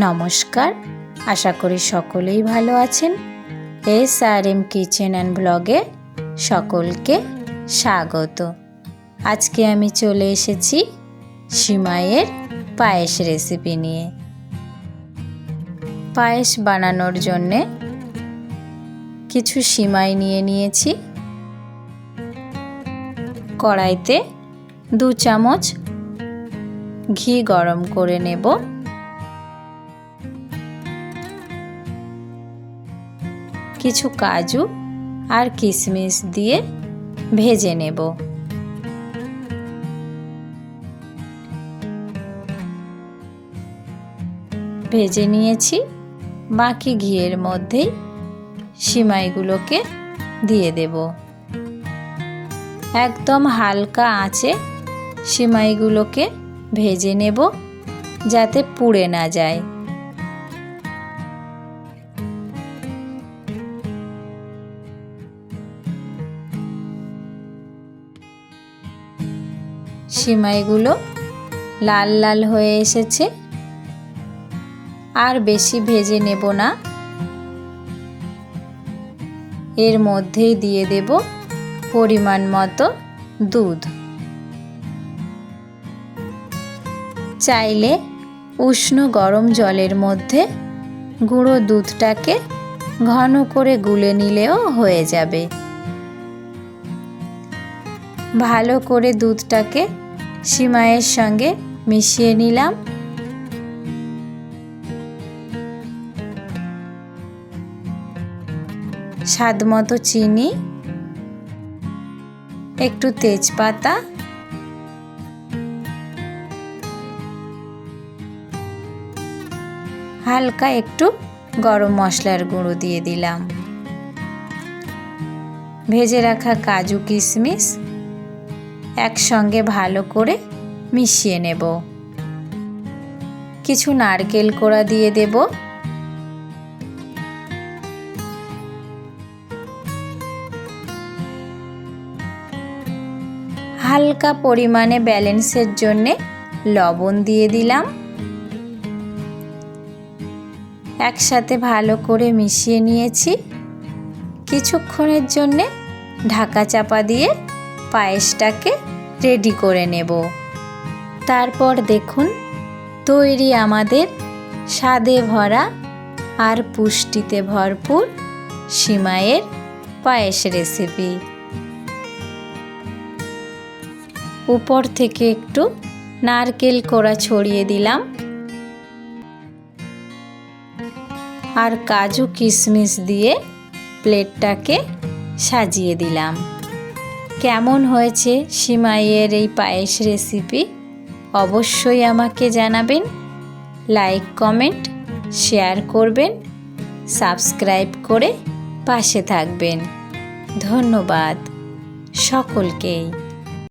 নমস্কার। আশা করি সকলেই ভালো আছেন। S R M kitchen and ব্লগে সকলকে স্বাগত। আজকে আমি চলে এসেছি সিমাইয়ের পায়েস রেসিপি নিয়ে। পায়েস বানানোর জন্যে কিছু সিমাই নিয়ে নিয়েছি। কড়াইতে দু চামচ ঘি গরম করে নেব। কিছু কাজু আর কিশমিশ দিয়ে ভেজে নেব। ভেজে নিয়েছি। বাকি ঘিয়ের মধ্যেই সিমাইগুলোকে দিয়ে দেব। একদম হালকা আঁচে সিমাইগুলোকে ভেজে নেব যাতে পুড়ে না যায়। সিমাইগুলো লাল লাল হয়ে এসেছে। আর বেশি ভেজে নেব না। এর মধ্যেই দিয়ে দেব পরিমাণ মতো দুধ। চাইলে উষ্ণ গরম জলের মধ্যে গুঁড়ো দুধটাকে ঘন করে গুলে নিলেও হয়ে যাবে। ভালো করে দুধটাকে সিমাইয়ের সঙ্গে মিশিয়ে নিলাম। স্বাদ মতো চিনি, একটু তেজপাতা, হালকা একটু গরম মশলার গুঁড়ো দিয়ে দিলাম। ভেজে রাখা কাজু কিশমিশ একসঙ্গে ভালো করে মিশিয়ে নেব। কিছু নারকেল কোড়া দিয়ে দেব। হালকা পরিমাণে ব্যালেন্সের জন্যে লবণ দিয়ে দিলাম। একসাথে ভালো করে মিশিয়ে নিয়েছি। কিছুক্ষণের জন্যে ঢাকা চাপা দিয়ে পায়েসটাকে রেডি করে নেব। তারপর দেখুন, তৈরি আমাদের স্বাদে ভরা আর পুষ্টিতে ভরপুর সিমাইয়ের পায়েস রেসিপি উপর থেকে একটু নারকেল কোড়া ছড়িয়ে দিলাম। আর কাজু কিশমিশ দিয়ে প্লেটটাকে সাজিয়ে দিলাম। কেমন হয়েছে সিমাইয়ের এই পায়েস রেসিপি অবশ্যই আমাকে জানাবেন। লাইক কমেন্ট শেয়ার করবেন। সাবস্ক্রাইব করে পাশে থাকবেন। ধন্যবাদ। সকলকেই।